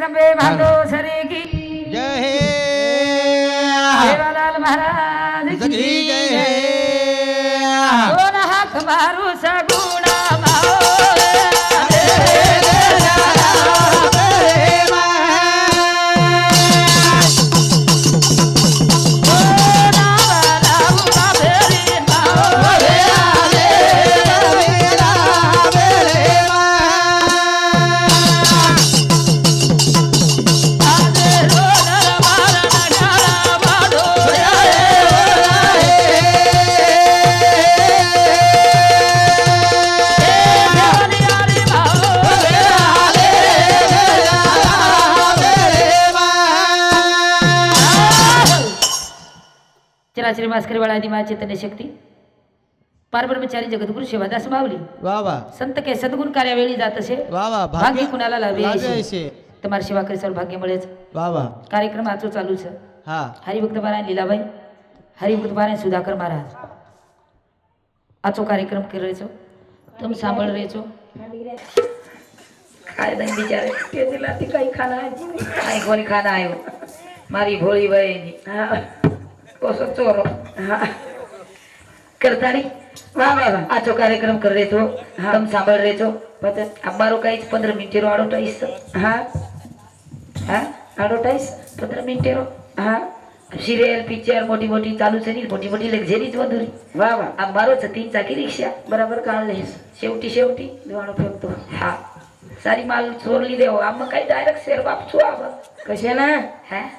¡Suscríbete al canal! આશ્રય માસ્કરવાળાની માં ચેતન શક્તિ. પાર બ્રહ્મચારી જગતગુરુ સેવાદાસ બાવલી. વાહ વાહ. સંત કે સદગુણ કાર્ય વેળી જાત છે. વાહ વાહ. ભાગ્ય કુનાલા લાવે છે. તમારી સેવા કરી સૌભાગ્ય મળે છે. વાહ વાહ. કાર્યક્રમ આચો ચાલુ છે. હા. હરિભક્ત મારા લીલાભાઈ હરિભક્ત મારા સુધાકર મહારાજ. આચો કાર્યક્રમ કરે છો. તમે સાંભળ રહે છો. ખાય નહીં બિચારે. કે દિલાથી કઈ ખાના આવ્યું કઈ કોની ખાના આવ્યું મારી ભોળી ભાઈ હા. કોસો ચોરો હા કરતાડી વાહ વાહ વાહ આચો કાર્યક્રમ કરી રહ્યો છો તમે સાંભળ રહ્યો છો પછી અમારો કઈ પંદર મિનિટેરો આડોટાઈસ હા હા આડોટાઈસ પંદર મિનિટેરો હા સિરિયલ પિક્ચર મોટી મોટી ચાલુ છે ને મોટી મોટી લક્ઝરી જ વધુ વાહ વાહ આ મારો છે तीन ચાકી રિક્ષા બરાબર કાઢ લઈશ शेवटी शेवटी दिवाणो फेकतो हा सारी माल चोरली देव आम्ही काही डायरेक्ट शेर बापचू आव कसे ना हा हा कसे ना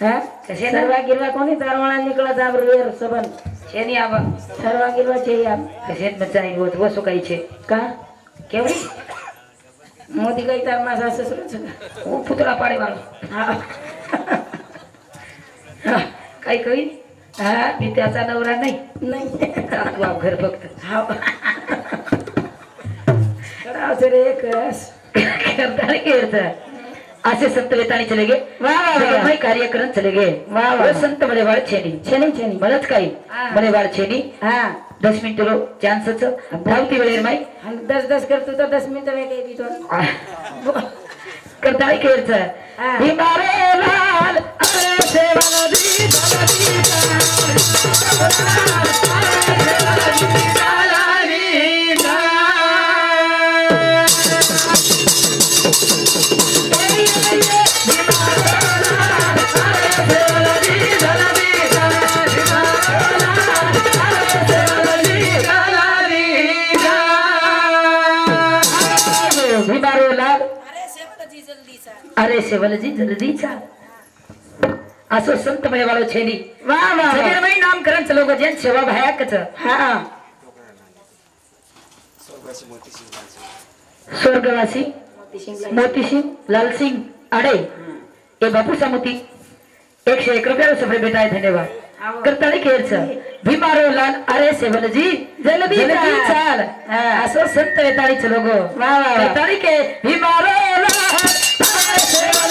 सर्वा गिरवा कोणी? तरवळा निकला जाबर वेर सबन. छेनी आबा. सर्वा गिरवा छे आब कशेत बचाई होत वसु काही छे. का? केवढी? मोदी काही तार माझा ससुर ओ पुतळा पाडे वाला काही कवी? हा मी त्याचा नवरा नाही. नाही. बाप घर फक्त हा. राव सर एक करता असे संत वेताणी चले गे वाह, वाह, वाह. जगन्मय कार्यक्रम चले गे वाह, संत बड़े बाळ छेनी छेनी छेनी बरंच काही हा. बड़े बाळ छेनी हा दस मिनिट रो चान्सच धावती वेळेर माई दस दस करतो तर दस मिनिटं वेगळे देतो करताळी केरच हा. ही मारे लाल अरे सेवा नदी भगती अरे सेवलजी जल्दी चाल असो संत वाळो छेनी. वा वा सगळं नामकरण चलो गजन सेवा भयाकच. हा. स्वर्गवासी मोतीसिंग लालसिंग आडे. ए बापू सामुती. एकशे एक रुपया सफर भेटाय धन्यवाद. करताळी खेळच. भीमारो लाल अरे सेवलजी जल्दी जल्दी चाल. हा. असो संत वेताळी चलो गो करताळी के भीमारो लाल. अरे सेवलजी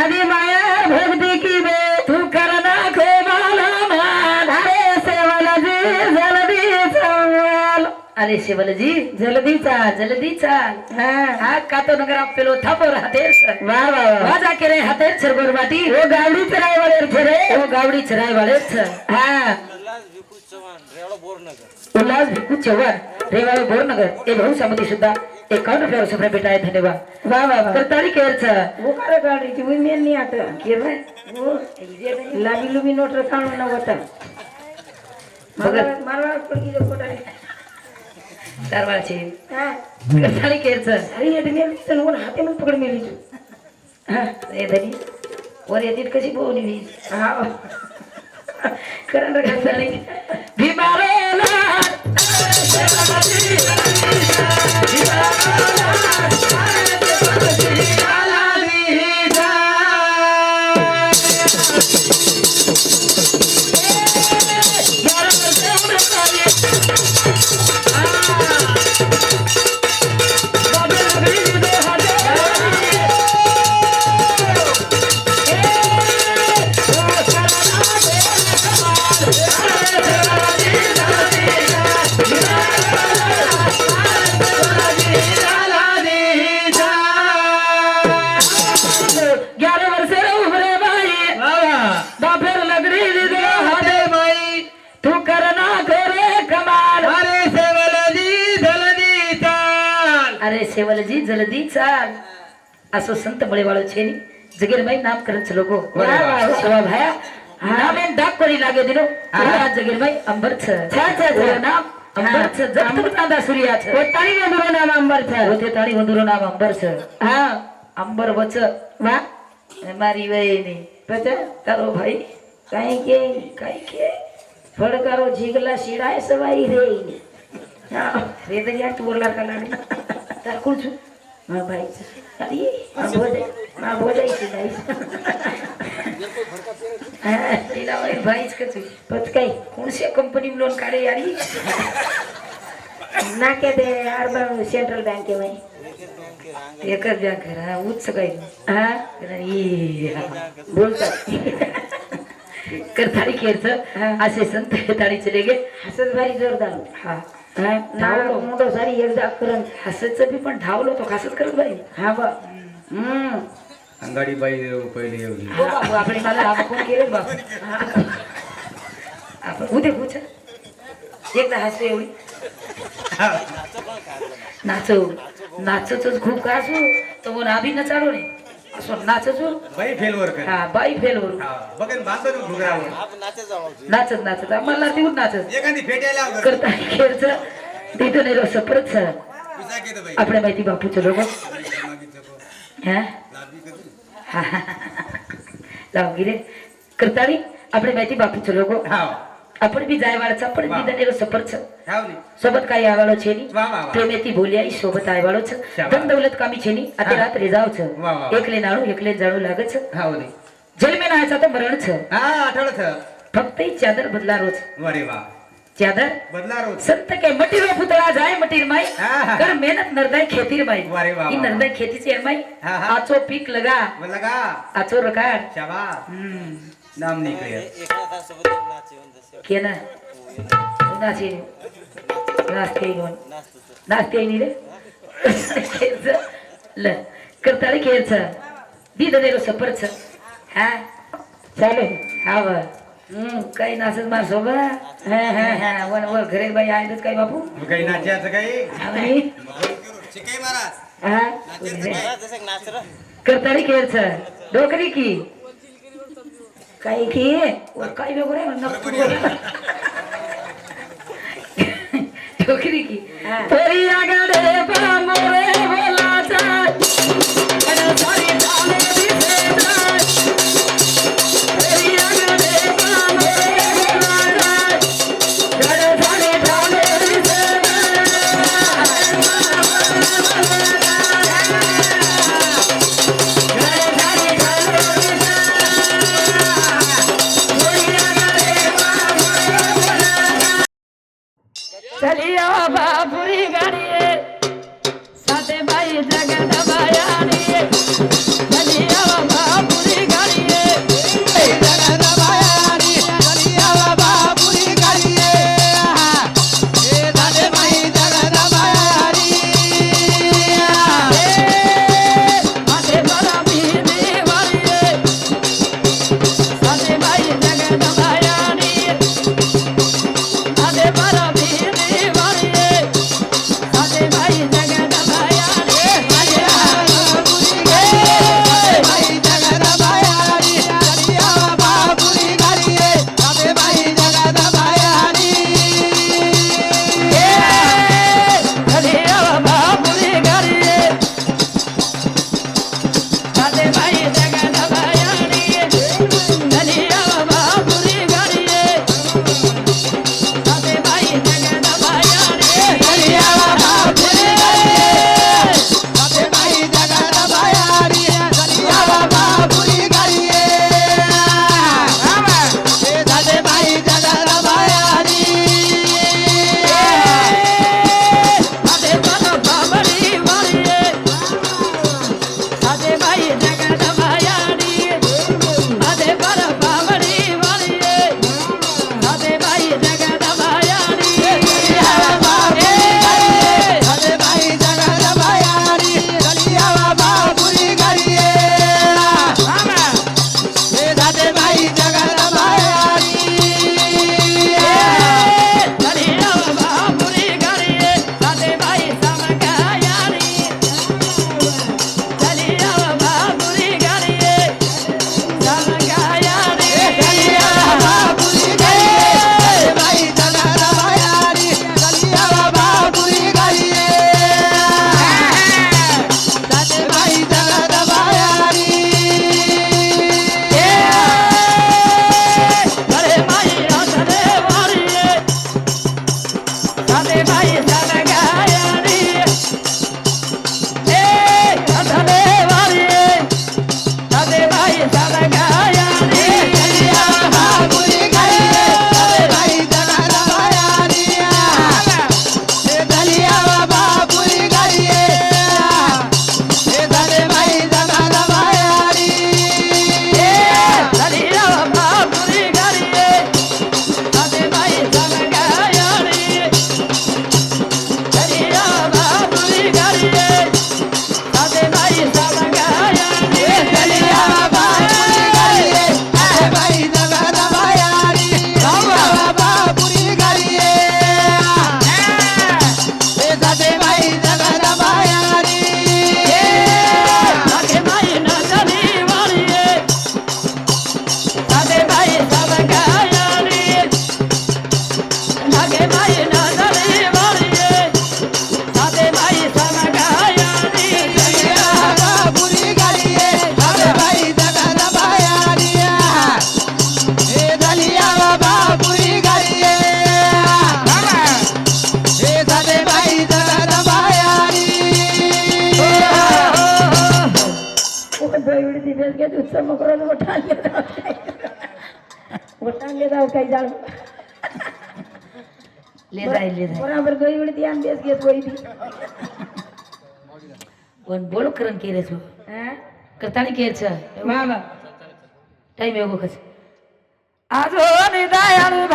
आधी माया भक्ती की बे तू कर नाखो मला मान अरे सेवलजी जल्दी चाल. अरे शिवलजी जल्दी चाल जल्दी चाल. हा. हा कातो नगर पेलो थापो हातेर सर. वा वा वा. वाजा केरे हातेर गोरबाटी ओ गावडी चराय वळेर छरे ओ गावडी चराय वाले हा. उल्लास भिकू चव्हाण रेवाळे बोरनगर. ए भाऊ सामती सुद्धा एकावन्न रुपयावर धन्यवाद. वा वा वा. करताळी केरचा वो करे गाडी ती मेन नाही आता. किरवाय वो लाबी लुबी नोट काढून ना होता पडकी जो हा. अरे येते मेल मग पकड मेली तू. हा ए धनी. वर येतील कशी बोलली मी? हा. करताळी भीमारे लाल સેવલજી જલ્દી ચાલ. આ સો સંત મળેવાળો છે ની? જગીરભાઈ નામ કરે છે લોકો. સવા ભાયા નામ એમ ડાક કરી લાગે દીનો. આ જગીરભાઈ અંબર છે. છે છે નામ. અંબર છે. જગત કાંદા સૂર્યા છે. પોતાની વંદુરો નામ અંબર છે. પોતે તારી વંદુરો નામ અંબર છે. હા. અંબર વચ. વાહ. મારી વયની. પતે તારો ભાઈ. કઈ કે કઈ કે. ફળકારો જીગલા શીડાય સવારી રે. હા. રેદરિયા ટોરલા કલાની. తక్కువ మా భాయ్ అది మా భోజయ్ మా భోజయ్కి భాయ్ तिला भाईच का तुझी पत काय कोणत्या कंपनी लोन काढे यारी? ना क्या ते सेंट्रल बँके माही बँक हा उच्च काही हा? बोलतात. कर थाळी केरचं असे संत थाळी चले गे असंच भारी जोरदार. हा. धावलो मोठं सारी एकदा करत हसच बी पण धावलो तो खासच करत बाई. हा बा. हम्म. अंगाडी बाई पहिले हो आपण मला फोन केले बाबू? आपण उद्या एकदा हसू एवढी. नाचव. नाचतच खूप का असू तर मग अभिनय चालू नाही नाचून हा बाई नाचत नाचत आम्हाला देऊन नाचत. करता खेळच तिथं नाही रोज परत सर आपल्या माहिती बापूच लोक हा? लावगिरे करताळी आपल्या माहिती बापूच लोक हा. अपन भी जाय वाला सब पर भी दने रो सफर छ सोबत काही आवाळो छे नी प्रेमे ती भोलियाई सोबत आवाळो छ धन दौलत कामी छे नी आता रात रेजाव छ एकले नाळू एकले जाळू लागे छ हाव नी जल में नाचा तो मरण छ हा फक्त ही चादर बदला रोज अरे चादर बदला रोज संत के मटीर पुतळा जाय मटीर माई कर मेहनत नरदाय खेतीर माई अरे वा ही नरदाय खेतीच यार माई आचो पीक लगा लगा आचो रकाड नाम निकळे केला नाचे नाचते घेऊन नाचते नि रे. ल करताळे खेळच. दिद दे सपरच हा? चालू हा हम्म काही नाचत मार सोबत. हा घरे बाई आहेतच काही बापू? काही नाच काही? करता करताळे खेळच. डोकरी की? கைக்கு ஒரு கையில கூட வந்தோக்கிரிக்கு பெரிய கடை பரமா dragon. ती बेस घेत उत्सव मग रोज मोठा आणले मोठा आणले जाऊ काही जाऊ ले जाय ले जाय. बरोबर गई वेळी ती आम बेस घेत वही ती पण बोलो करण केरे छो हा करतानी केर छ वा वा टाइम एगो कस? आजो नि दयालु